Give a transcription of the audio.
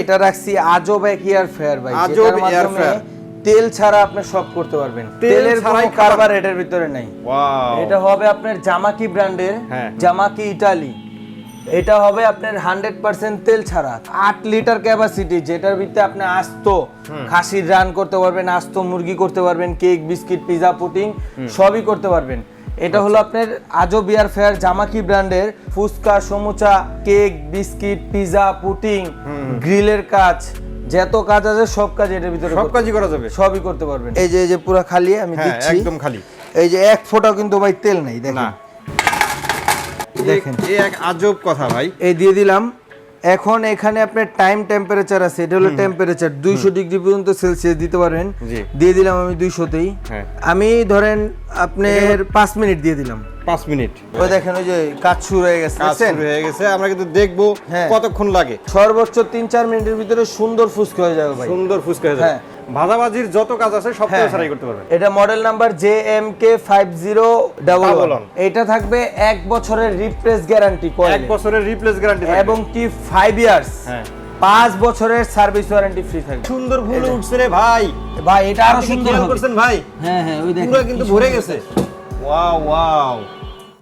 এটা রাখছি আজব এক ইয়ার ফেয়ার ভাই আজব মাধ্যমে fryer। তেল ছাড়া আপনি সব করতে পারবেন। তেলের কোনো কারবার এটার ভিতরে নাই। ওয়াও এটা হবে আপনার জামাকি ব্র্যান্ডের হ্যাঁ। জামাকি ইটালি। এটা হবে আপনার হান্ড্রেড পার্সেন্ট তেল ছাড়া। আট লিটার ক্যাপাসিটি যেটার ভিতরে আপনি আস্ত খাসির রান করতে পারবেন আস্ত মুরগি করতে পারবেন কেক বিস্কিট পিজা পুটিং সবই করতে পারবেন। এটা হলো আপনার আজো বিয়ার ফেয়ার জামাকি ব্র্যান্ডের fuchka samosa cake biscuit pizza pudding গ্রিলের কাজ যত কাজ আছে সব কাজ এটার ভিতরে সব কাজই করা যাবে? সবই করতে পারবেন। এই যে এই যে পুরো খালি আমি হ্যাঁ দিচ্ছি। একদম খালি। এই যে এক ফোঁটাও কিন্তু ভাই তেল নেই দেখেন। না। দেখেন। এই এক আজব কথা ভাই। এই দিয়ে দিলাম। এখন এখানে আপনার টাইম টেম্পারেচার আছে এটা হলো টেম্পারেচার দুইশো ডিগ্রি পর্যন্ত সেলসিয়াস দিতে পারেন। দিয়ে দিলাম আমি দুইশোতেই। হ্যাঁ। আমি ধরেন আপনার পাঁচ মিনিট দিয়ে দিলাম। পাঁচ মিনিট ওই দেখেন ওই যে কাজ শুরু হয়ে গেছে কাজ শুরু হয়ে গেছে আমরা কিন্তু দেখব হ্যাঁ। কতক্ষণ লাগে। সর্বোচ্চ তিন চার মিনিটের ভিতরে সুন্দর ফুসকে হয়ে যাবে ভাই। সুন্দর ফুসকে হয়ে যাবে। হ্যাঁ। ভাজাভাজির যত কাজ আছে সব হ্যাঁ, কিছু ছাড়াই করতে পারবেন। এটা model number J M K five zero double এটা থাকবে এক বছরের রিপ্লেস গ্যারান্টি এক বছরের রিপ্লেস গ্যারান্টি এবং কি ফাইভ ইয়ার্স হ্যাঁ। পাঁচ বছরের সার্ভিস ওয়ারেন্টি ফ্রি থাকবে। সুন্দর ফুল উঠছে রে ভাই। ভাই এটা আরও সুন্দর করছেন ভাই? হ্যাঁ হ্যাঁ ওই দেখেন। পুরো কিন্তু ভরে গেছে। Wow wow.